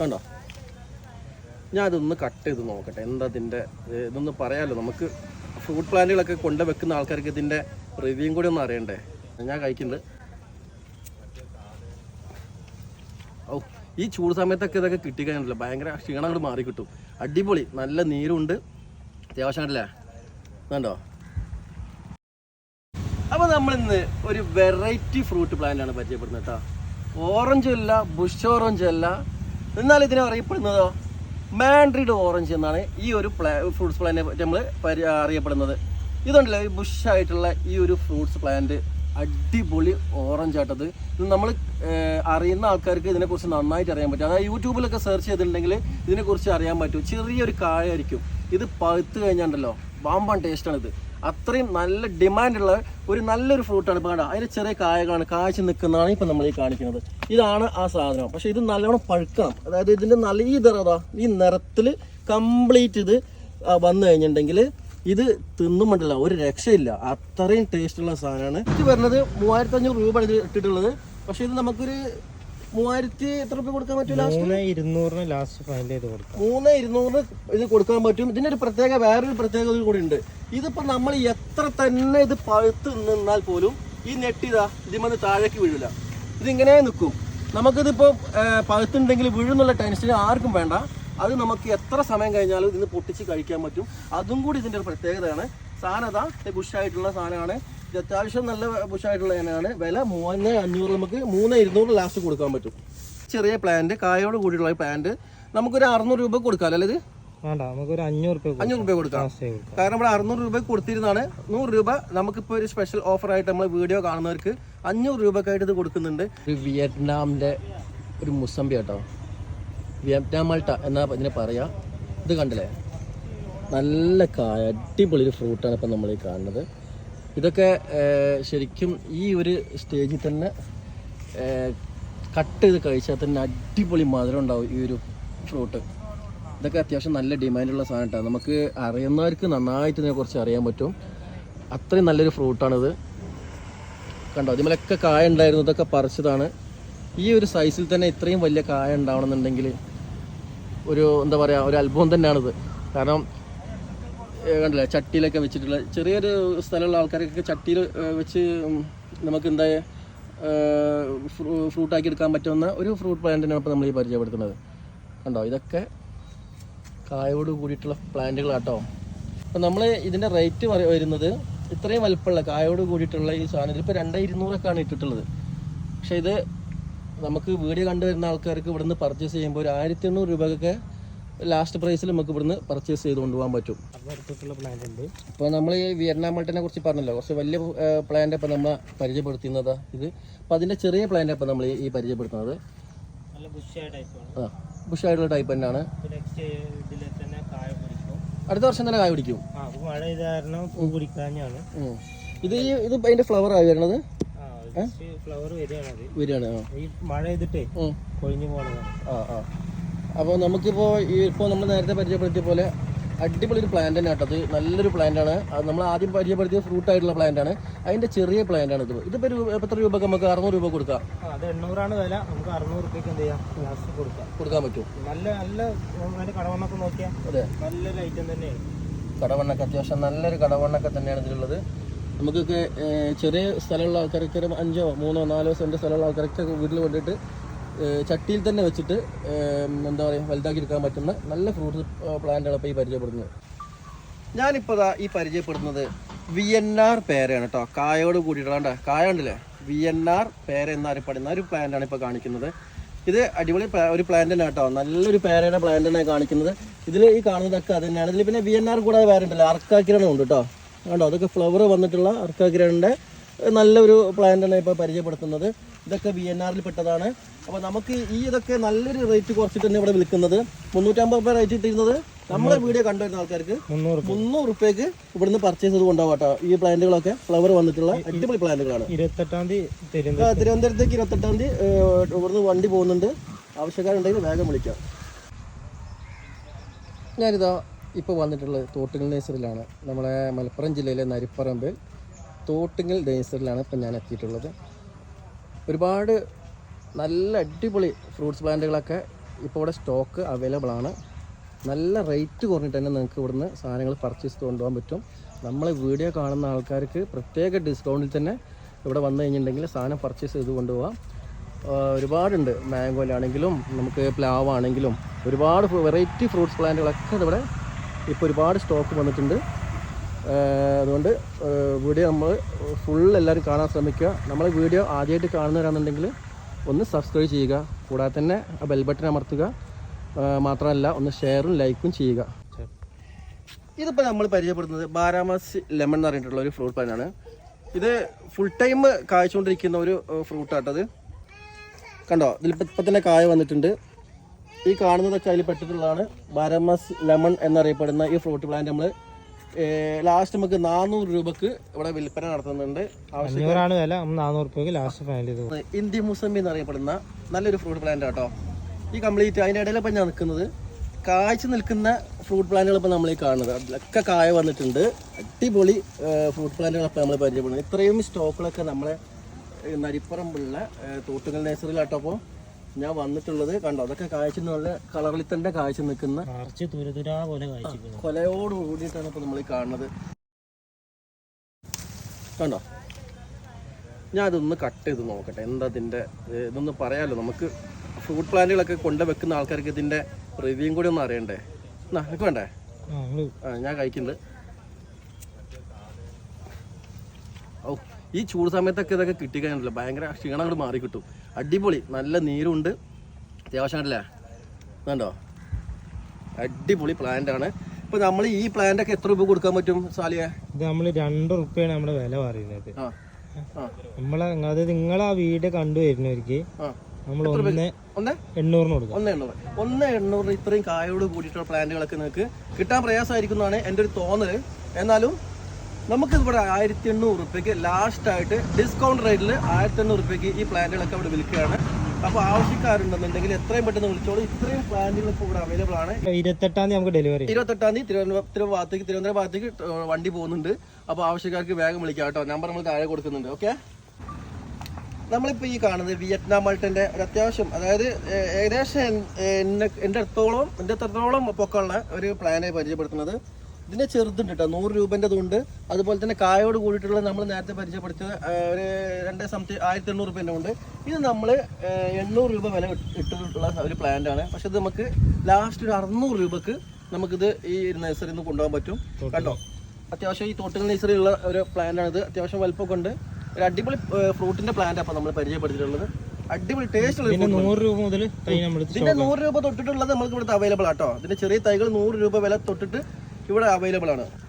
കണ്ടോ? ഞാൻ അതൊന്ന് കട്ട് ചെയ്ത് നോക്കട്ടെ. എന്താ ഇതിന്റെ ഇതൊന്ന് പറയാമല്ലോ നമുക്ക് ഫ്രൂട്ട് പ്ലാന്റുകളൊക്കെ കൊണ്ട് വെക്കുന്ന ആൾക്കാർക്ക് ഇതിന്റെ റിവ്യൂയും കൂടി ഒന്ന് അറിയണ്ടേ? ഞാൻ കഴിക്കുന്നുണ്ട് ഓ ഈ ചൂട് സമയത്തൊക്കെ ഇതൊക്കെ കിട്ടിക്കഴിഞ്ഞില്ല ഭയങ്കര ക്ഷീണം അങ്ങോട്ട് മാറി കിട്ടും. അടിപൊളി. നല്ല നീരുണ്ട്. അത്യാവശ്യം കണ്ടില്ലേ? കണ്ടോ? അപ്പോൾ നമ്മൾ ഇന്ന് ഒരു വെറൈറ്റി ഫ്രൂട്ട് പ്ലാന്റ് ആണ് പരിചയപ്പെടുന്നത് കേട്ടോ. ഓറഞ്ചും അല്ല ബുഷ് ഓറഞ്ചും അല്ല എന്നാൽ ഇതിനെ അറിയപ്പെടുന്നതോ മാൻഡ്രിഡ് ഓറഞ്ച് എന്നാണ് ഈ ഒരു പ്ലാ ഫ്രൂട്ട്സ് പ്ലാന്റിനെ പറ്റി നമ്മൾ പരി അറിയപ്പെടുന്നത്. ഇതുണ്ടല്ലോ ഈ ബുഷായിട്ടുള്ള ഈ ഒരു ഫ്രൂട്ട്സ് പ്ലാന്റ് അടിപൊളി ഓറഞ്ച് ആട്ടത് ഇത് നമ്മൾ അറിയുന്ന ആൾക്കാർക്ക് ഇതിനെക്കുറിച്ച് നന്നായിട്ട് അറിയാൻ പറ്റും. അതായത് യൂട്യൂബിലൊക്കെ സെർച്ച് ചെയ്തിട്ടുണ്ടെങ്കിൽ ഇതിനെക്കുറിച്ച് അറിയാൻ പറ്റും. ചെറിയൊരു കായായിരിക്കും ഇത് പഴുത്ത് കഴിഞ്ഞാണ്ടല്ലോ വാമ്പാൻ ടേസ്റ്റാണിത് അത്രയും നല്ല ഡിമാൻഡുള്ള ഒരു നല്ലൊരു ഫ്രൂട്ടാണ് ഇപ്പോൾ കണ്ട? അതിന്റെ ചെറിയ കായകളാണ് കാഴ്ച നിൽക്കുന്നതാണ് ഇപ്പം നമ്മൾ ഈ കാണിക്കുന്നത്. ഇതാണ് ആ സാധനം. പക്ഷേ ഇത് നല്ലോണം പഴുക്കണം. അതായത് ഇതിന്റെ നല്ല ഈ നിറതാ ഈ നിറത്തിൽ കംപ്ലീറ്റ് ഇത് വന്നു കഴിഞ്ഞിട്ടുണ്ടെങ്കിൽ ഇത് തിന്നുമുണ്ടല്ല ഒരു രക്ഷയില്ല. അത്രയും ടേസ്റ്റുള്ള സാധനമാണ്. ഇത് വരുന്നത് മൂവായിരത്തി അഞ്ഞൂറ് രൂപ ഇത് ഇട്ടിട്ടുള്ളത്. പക്ഷേ ഇത് നമുക്കൊരു മൂവായിരത്തി എത്ര രൂപ കൊടുക്കാൻ പറ്റില്ല മൂന്ന് ഇരുന്നൂറിന് ലാസ്റ്റ് ഫൈനൽ ചെയ്ത് കൊടുക്കാം. മൂന്ന് ഇരുന്നൂറിന് ഇത് കൊടുക്കാൻ പറ്റും. ഇതിന്റെ ഒരു പ്രത്യേക വേറൊരു പ്രത്യേകത കൂടി ഉണ്ട്. ഇതിപ്പോ നമ്മൾ എത്ര തന്നെ ഇത് പഴുത്ത് നിന്നാൽ പോലും ഈ നെട്ടിതാ ഇതിമന്ന് താഴേക്ക് വീഴില്ല ഇതിങ്ങനെ നിൽക്കും. നമുക്കിതിപ്പോ ഏർ, പഴുത്തുണ്ടെങ്കിൽ വീഴുന്നുള്ള ടെൻഷൻ ആർക്കും വേണ്ട. അത് നമുക്ക് എത്ര സമയം കഴിഞ്ഞാലും ഇതിന് പൊട്ടിച്ച് കഴിക്കാൻ പറ്റും. അതും കൂടി ഇതിന്റെ ഒരു പ്രത്യേകതയാണ്. സാധനത ബുഷായിട്ടുള്ള സാധനമാണ്. അത്യാവശ്യം നല്ല ബുഷായിട്ടുള്ള ഇനമാണ്. വില മൂന്ന് അഞ്ഞൂറ് നമുക്ക് മൂന്ന് ഇരുന്നൂറ് ലാസ്റ്റ് കൊടുക്കാൻ പറ്റും. ചെറിയ പ്ലാന്റ് കായോട് കൂടിയുള്ള പ്ലാന്റ് നമുക്കൊരു അറുന്നൂറ് രൂപ കൊടുക്കാം അല്ലേ ഇത്? വേണ്ട നമുക്കൊരു അഞ്ഞൂറ് രൂപ അഞ്ഞൂറ് രൂപ കൊടുക്കാം. കാരണം ഇവിടെ അറുന്നൂറ് രൂപ കൊടുത്തിരുന്നാണ് നൂറ് രൂപ നമുക്കിപ്പോൾ ഒരു സ്പെഷ്യൽ ഓഫർ ആയിട്ട് നമ്മൾ വീഡിയോ കാണുന്നവർക്ക് അഞ്ഞൂറ് രൂപക്കായിട്ട് ഇത് കൊടുക്കുന്നുണ്ട്. ഒരു വിയറ്റ്നാമിന്റെ ഒരു മുസമ്പി കേട്ടോ വിയറ്റ്നാം മൾട്ട എന്നാ ഇതിനെ പറയാ. ഇത് കണ്ടില്ലേ? നല്ല കായ അടിപൊളി ഒരു ഫ്രൂട്ടാണ് ഇപ്പം നമ്മൾ ഈ കാണുന്നത്. ഇതൊക്കെ ശരിക്കും ഈ ഒരു സ്റ്റേജിൽ തന്നെ കട്ട് ചെയ്ത് കഴിച്ചാൽ തന്നെ അടിപൊളി മധുരം ഉണ്ടാവും ഈ ഒരു ഫ്രൂട്ട് ഇതൊക്കെ അത്യാവശ്യം നല്ല ഡിമാൻഡുള്ള സാധനം കേട്ടോ നമുക്ക് അറിയുന്നവർക്ക് നന്നായിട്ട് ഇതിനെക്കുറിച്ച് അറിയാൻ പറ്റും. അത്രയും നല്ലൊരു ഫ്രൂട്ടാണിത് കണ്ടോ അതിമലൊക്കെ കായ ഉണ്ടായിരുന്നു ഇതൊക്കെ പറിച്ചതാണ്. ഈ ഒരു സൈസിൽ തന്നെ ഇത്രയും വലിയ കായ ഉണ്ടാവണമെന്നുണ്ടെങ്കിൽ ഒരു എന്താ പറയുക ഒരു അത്ഭുതം തന്നെയാണിത്. കാരണം കണ്ടില്ലേ? ചട്ടിയിലൊക്കെ വെച്ചിട്ടുള്ള ചെറിയൊരു സ്ഥലമുള്ള ആൾക്കാരൊക്കെ ചട്ടിയിൽ വെച്ച് നമുക്ക് എന്താ ഫ്രൂട്ടാക്കി എടുക്കാൻ പറ്റുന്ന ഒരു ഫ്രൂട്ട് പ്ലാന്റിനാണ് ഇപ്പോൾ നമ്മൾ ഈ പരിചയപ്പെടുത്തുന്നത്. കണ്ടോ? ഇതൊക്കെ കായോട് കൂടിയിട്ടുള്ള പ്ലാന്റുകളാട്ടോ. അപ്പോൾ നമ്മൾ ഇതിന്റെ റേറ്റ് വരുന്നത് ഇത്രയും വലുപ്പമുള്ള കായോട് കൂടിയിട്ടുള്ള ഈ സാധനം ഇതിപ്പോൾ രണ്ടേ ഇരുന്നൂറൊക്കെയാണ് ഇട്ടിട്ടുള്ളത്. പക്ഷേ ഇത് നമുക്ക് വീഡിയോ കണ്ടുവരുന്ന ആൾക്കാർക്ക് ഇവിടുന്ന് പർച്ചേസ് ചെയ്യുമ്പോൾ ഒരു ആയിരത്തി എണ്ണൂറ് രൂപയൊക്കെ ലാസ്റ്റ് പ്രൈസിൽ നമുക്ക് ഇവിടുന്ന് പർച്ചേസ് ചെയ്ത് കൊണ്ടുപോകാൻ പറ്റും. അപ്പോൾ ഇപ്പോൾ നമ്മൾ ഈ വിയറ്റ്നാം മൾട്ടിനെ കുറിച്ച് പറഞ്ഞല്ലോ. കുറച്ച് വലിയ പ്ലാന്റ് അപ്പം നമ്മൾ പരിചയപ്പെടുത്തുന്നതാ ഇത്. അപ്പം അതിന്റെ ചെറിയ പ്ലാന്റ് അപ്പം നമ്മൾ ഈ പരിചയപ്പെടുത്തുന്നത്. ആ ബുഷായിട്ടുള്ള ടൈപ്പ് തന്നെയാണ്. അടുത്ത വർഷം തന്നെ കായ പിടിക്കും. ഇത് ഈ ഇത് അതിന്റെ ഫ്ലവർ ആയി വരണത് ഫ്ലവർ വരികയാണ് ഈ മഴ ചെയ്തിട്ടേ കൊഴിഞ്ഞു പോകണതാണ് ആ ആ. അപ്പോൾ നമുക്കിപ്പോൾ ഈ ഇപ്പോൾ നമ്മൾ നേരത്തെ പരിചയപ്പെടുത്തിയ പോലെ അടിപൊളി ഒരു പ്ലാന്റ് തന്നെ കേട്ടോ അത് നല്ലൊരു പ്ലാന്റ് ആണ്. അത് നമ്മൾ ആദ്യം പരിചയപ്പെടുത്തിയ ഫ്രൂട്ട് ആയിട്ടുള്ള പ്ലാന്റ് ആണ്. അതിന്റെ ചെറിയ പ്ലാന്റ് ആണ് ഇത്. ഇതിപ്പോൾ രൂപ എത്ര രൂപക്ക് നമുക്ക് അറുന്നൂറ് രൂപ കൊടുക്കാം? അത് എണ്ണൂറാണ് വില. നമുക്ക് അറുന്നൂറ് രൂപയ്ക്ക് എന്ത് ചെയ്യാം? ലാസ്റ്റ് കൊടുക്കാം. കൊടുക്കാൻ പറ്റും നല്ല നല്ല കടവണ്ണൊക്കെ നോക്കിയാൽ അതെ. നല്ലൊരു ഐറ്റം തന്നെയാണ് കടവണ്ണൊക്കെ അത്യാവശ്യം നല്ലൊരു കടവണ്ണൊക്കെ തന്നെയാണ് ഇതിലുള്ളത്. നമുക്കൊക്കെ ചെറിയ സ്ഥലമുള്ള ആൾക്കാർക്ക് അഞ്ചോ മൂന്നോ നാലോ സെന്റ് സ്ഥലമുള്ള ആൾക്കാരൊക്കെ വീട്ടിൽ കൊണ്ടിട്ട് ചട്ടിയിൽ തന്നെ വെച്ചിട്ട് എന്താ പറയുക വലുതാക്കി എടുക്കാൻ പറ്റുന്ന നല്ല ഫ്രൂട്ട്സ് പ്ലാന്റാണ് ഇപ്പോൾ ഈ പരിചയപ്പെടുന്നത്. ഞാനിപ്പോൾ ഈ പരിചയപ്പെടുന്നത് വി എൻ ആർ പേരയാണ് കേട്ടോ. കായോട് കൂടിയിട്ടുള്ള കായ ഉണ്ടല്ലേ വി എൻ ആർ പേര എന്നറിയപ്പെടുന്ന ഒരു പ്ലാന്റാണ് ഇപ്പോൾ കാണിക്കുന്നത്. ഇത് അടിപൊളി ഒരു പ്ലാന്റ് തന്നെ കേട്ടോ. നല്ലൊരു പേരയുടെ പ്ലാന്റ് തന്നെ കാണിക്കുന്നത്. ഇതിൽ ഈ കാണുന്നതൊക്കെ അത് തന്നെയാണ്. ഇതിൽ പിന്നെ വി എൻ ആർ കൂടാതെ വേറെ ഉണ്ടല്ലോ. അർക്കാക്കിരണം ഉണ്ട് കേട്ടോ. കണ്ടോ? അതൊക്കെ ഫ്ലവർ വന്നിട്ടുള്ള അർക്കാക്കിരണിന്റെ നല്ലൊരു പ്ലാന്റ് പ്ലാന്റാണ് ഇപ്പോൾ പരിചയപ്പെടുത്തുന്നത്. ഇതൊക്കെ വി എൻ ആറിൽ പെട്ടതാണ്. അപ്പോൾ നമുക്ക് ഈ ഇതൊക്കെ നല്ലൊരു റേറ്റ് കുറച്ചിട്ട് തന്നെ ഇവിടെ വിൽക്കുന്നത്. മുന്നൂറ്റമ്പത് രൂപ റേറ്റ് ഇട്ടിരുന്നത്. നമ്മുടെ വീഡിയോ കണ്ടുവരുന്ന ആൾക്കാർക്ക് മുന്നൂറ് റുപ്യക്ക് ഇവിടുന്ന് പർച്ചേസ് ചെയ്ത് കൊണ്ടുപോകാം ഈ പ്ലാന്റുകളൊക്കെ ഫ്ലവർ വന്നിട്ടുള്ള അടിപൊളി പ്ലാന്റുകളാണ്. ഇരുപത്തെട്ടാം തീയതി തിരുവനന്തപുരത്തേക്ക് ഇരുപത്തെട്ടാം തീയതി ഇവിടുന്ന് വണ്ടി പോകുന്നുണ്ട്. ആവശ്യക്കാരുണ്ടെങ്കിൽ വേഗം വിളിക്കാം. ഞാനിതാ ഇപ്പോൾ വന്നിട്ടുള്ളത് തോട്ടിങ്ങൽ നേഴ്സറിയിലാണ് നമ്മളെ മലപ്പുറം ജില്ലയിലെ നരിപ്പറമ്പിൽ തോട്ടിങ്ങൽ നേഴ്സറിയിലാണ് ഇപ്പം ഞാൻ എത്തിയിട്ടുള്ളത്. ഒരുപാട് നല്ല അടിപൊളി ഫ്രൂട്ട്സ് പ്ലാന്റുകളൊക്കെ ഇപ്പോൾ ഇവിടെ സ്റ്റോക്ക് അവൈലബിൾ ആണ്. നല്ല റേറ്റ് കുറഞ്ഞിട്ട് തന്നെ നിങ്ങൾക്ക് ഇവിടുന്ന് സാധനങ്ങൾ പർച്ചേസ് കൊണ്ടുപോകാൻ പറ്റും. നമ്മൾ വീഡിയോ കാണുന്ന ആൾക്കാർക്ക് പ്രത്യേക ഡിസ്കൗണ്ടിൽ തന്നെ ഇവിടെ വന്നു കഴിഞ്ഞിട്ടുണ്ടെങ്കിൽ സാധനം പർച്ചേസ് ചെയ്ത് കൊണ്ടുപോകാം. ഒരുപാടുണ്ട്. മാംഗോയിലാണെങ്കിലും നമുക്ക് പ്ലാവ് ആണെങ്കിലും ഒരുപാട് വെറൈറ്റി ഫ്രൂട്ട്സ് പ്ലാന്റുകളൊക്കെ ഇവിടെ ഇപ്പോൾ ഒരുപാട് സ്റ്റോക്ക് വന്നിട്ടുണ്ട്. അതുകൊണ്ട് വീഡിയോ നമ്മൾ ഫുൾ എല്ലാവരും കാണാൻ ശ്രമിക്കുക. നമ്മൾ വീഡിയോ ആദ്യമായിട്ട് കാണുന്നവരാണെന്നുണ്ടെങ്കിൽ ഒന്ന് സബ്സ്ക്രൈബ് ചെയ്യുക. കൂടാതെ തന്നെ ആ ബെൽ ബട്ടൺ അമർത്തുക. മാത്രമല്ല ഒന്ന് ഷെയറും ലൈക്കും ചെയ്യുക. ഇതിപ്പോൾ നമ്മൾ പരിചയപ്പെടുന്നത് ബാരാമാസി ലെമൺ എന്ന് പറഞ്ഞിട്ടുള്ള ഒരു ഫ്രൂട്ട് പാനാണ് ഇത് ഫുൾ ടൈം കായ്ച്ചുകൊണ്ടിരിക്കുന്ന ഒരു ഫ്രൂട്ടാട്ടത് കണ്ടോ? ഇതിലിപ്പോൾ ഇപ്പം തന്നെ കായ വന്നിട്ടുണ്ട്. ഈ കാണുന്നതൊക്കെ അതിൽ പെട്ടിട്ടുള്ളതാണ് ബാരാമാസ് ലെമൺ എന്നറിയപ്പെടുന്ന ഈ ഫ്രൂട്ട് പ്ലാന്റ് നമ്മൾ ലാസ്റ്റ് നമുക്ക് നാനൂറ് രൂപക്ക് ഇവിടെ വിൽപ്പന നടത്തുന്നുണ്ട്. അഞ്ഞൂറാണ് വില. നാനൂറ് റുപ്യക്ക് ലാസ്റ്റ് ഫൈനൽ ചെയ്ത്. ഇന്ത്യ മുസമ്പി എന്നറിയപ്പെടുന്ന നല്ലൊരു ഫ്രൂട്ട് പ്ലാന്റ് കേട്ടോ ഈ കംപ്ലീറ്റ് അതിന്റെ ഇടയിൽ ഇപ്പം ഞാൻ നിൽക്കുന്നത്. കാഴ്ച നിൽക്കുന്ന ഫ്രൂട്ട് പ്ലാന്റുകൾ ഇപ്പം നമ്മൾ ഈ കാണുന്നത്. അതിലൊക്കെ കായ വന്നിട്ടുണ്ട്. അടിപൊളി ഫ്രൂട്ട് പ്ലാന്റുകളൊക്കെ അപ്പം നമ്മൾ പരിചയപ്പെടുന്നത്. ഇത്രയും സ്റ്റോക്കുകളൊക്കെ നമ്മളെ നരിപ്പുറമ്പുള്ള തോട്ടുകൽ നേഴ്സറിയിലാട്ടോ അപ്പോൾ ഞാൻ വന്നിട്ടുള്ളത് കണ്ടോ? അതൊക്കെ കാഴ്ച നല്ല കളറിൽ തന്നെ കാഴ്ച നിൽക്കുന്ന കൊലയോട് കൂടിയിട്ടാണ് ഇപ്പൊ നമ്മൾ ഈ കാണുന്നത്. കണ്ടോ? ഞാൻ അതൊന്ന് കട്ട് ചെയ്ത് നോക്കട്ടെ. എന്താ ഇതിന്റെ ഇതൊന്നും ഇതൊന്ന് പറയാമല്ലോ നമുക്ക് ഫ്രൂട്ട് പ്ലാന്റുകളൊക്കെ കൊണ്ട് വെക്കുന്ന ആൾക്കാർക്ക് ഇതിന്റെ റിവ്യൂ കൂടി ഒന്ന് അറിയണ്ടേ? എന്നാ എനിക്ക് വേണ്ടേ? ആ ഞാൻ കഴിക്കുന്നുണ്ട് ഓ ഈ ചൂട് സമയത്തൊക്കെ ഇതൊക്കെ കിട്ടിക്കാനല്ലോ ഭയങ്കര ക്ഷീണം അങ്ങോട്ട് മാറി കിട്ടും അടിപൊളി. നല്ല നീരുണ്ട്. അത്യാവശ്യം കണ്ടില്ലേ? കണ്ടോ? അടിപൊളി പ്ലാന്റ് ആണ്. ഇപ്പൊ നമ്മൾ ഈ പ്ലാന്റ് ഒക്കെ എത്ര രൂപ കൊടുക്കാൻ പറ്റും സാലിയെ? നമ്മൾ രണ്ട് റുപ്യാണ് നമ്മുടെ വില പറയുന്നത്. നമ്മളെ അതായത് നിങ്ങളെ ആ വീട് കണ്ടു വരുന്നവർക്ക് നമ്മൾ ഒന്ന് ഒന്ന്? എണ്ണൂറിന് കൊടുക്കാം. ഒന്ന് എണ്ണൂറ്. ഒന്ന് എണ്ണൂറിന് ഇത്രയും കായോട് കൂടിയിട്ടുള്ള പ്ലാന്റുകളൊക്കെ നിങ്ങൾക്ക് കിട്ടാൻ പ്രയാസമായിരിക്കുന്നതാണ് എന്റെ ഒരു തോന്നൽ എന്നാലും നമുക്ക് ഇവിടെ ആയിരത്തി എണ്ണൂറ് റുപ്യക്ക് ലാസ്റ്റ് ആയിട്ട് ഡിസ്കൗണ്ട് റേറ്റിൽ ആയിരത്തി എണ്ണൂറ് റുപ്യക്ക് ഈ പ്ലാന്റുകളൊക്കെ ഇവിടെ വിൽക്കുകയാണ്. അപ്പോൾ ആവശ്യക്കാരുണ്ടെന്നുണ്ടെങ്കിൽ എത്രയും പെട്ടെന്ന് വിളിച്ചോളൂ. ഇത്രയും പ്ലാന്റുകൾ ഇപ്പോൾ ഇവിടെ അവൈലബിൾ ആണ്. ഇരുപത്തെട്ടാം തീയതി നമുക്ക് ഡെലിവറി ഇരുപത്തെട്ടാം തീയതി തിരുവനന്തപുരം ഭാഗത്തേക്ക് തിരുവനന്തപുരം ഭാഗത്തേക്ക് വണ്ടി പോകുന്നുണ്ട്. അപ്പോൾ ആവശ്യക്കാർക്ക് വേഗം വിളിക്കാം കേട്ടോ. നമ്പർ നമ്മൾ താഴെ കൊടുക്കുന്നുണ്ട്. ഓക്കെ? നമ്മളിപ്പോൾ ഈ കാണുന്നത് വിയറ്റ്നാം മൾട്ടിന്റെ ഒരു അത്യാവശ്യം അതായത് ഏകദേശം എന്നെ എന്റെ അടുത്തോളം എന്റെ അത്രത്തോളം പൊക്കമുള്ള ഒരു പ്ലാനെ പരിചയപ്പെടുത്തുന്നത്. ഇതിന്റെ ചെറുതുണ്ട് കേട്ടോ നൂറ് രൂപന്റെ ഉണ്ട്. അതുപോലെ തന്നെ കായോട് കൂടിയിട്ടുള്ള നമ്മൾ നേരത്തെ പരിചയപ്പെടുത്തിയ ഒരു രണ്ട് സംതിങ് ആയിരത്തി എണ്ണൂറ് രൂപേന്റെ ഉണ്ട്. ഇത് നമ്മൾ എണ്ണൂറ് രൂപ വില ഇട്ട്- ഇട്ടിട്ടുള്ള ഒരു പ്ലാന്റ് ആണ്. പക്ഷെ ഇത് നമുക്ക് ലാസ്റ്റ് ഒരു അറുന്നൂറ് രൂപക്ക് നമുക്കിത് ഈ നഴ്സറിയിൽ നിന്ന് കൊണ്ടുപോകാൻ പറ്റും. കണ്ടോ? അത്യാവശ്യം ഈ തോട്ടങ്ങൾ നഴ്സറി ഉള്ള ഒരു പ്ലാന്റാണിത് അത്യാവശ്യം വലുപ്പമൊക്കെ ഉണ്ട്. ഒരു അടിപൊളി ഫ്രൂട്ടിന്റെ പ്ലാന്റ് അപ്പോൾ നമ്മൾ പരിചയപ്പെടുത്തിയിട്ടുള്ളത്. അടിപൊളി ടേസ്റ്റ് ഉള്ള നൂറ് രൂപ മുതൽ തൈ നമ്മൾ ഇതിന്റെ നൂറ് രൂപ തൊട്ടിട്ടുള്ളത് നമുക്ക് ഇവിടുത്തെ അവൈലബിൾ ആട്ടോ ഇതിന്റെ ചെറിയ തൈകൾ നൂറ് രൂപ വില തൊട്ടിട്ട് ഇവിടെ അവൈലബിൾ ആണ്.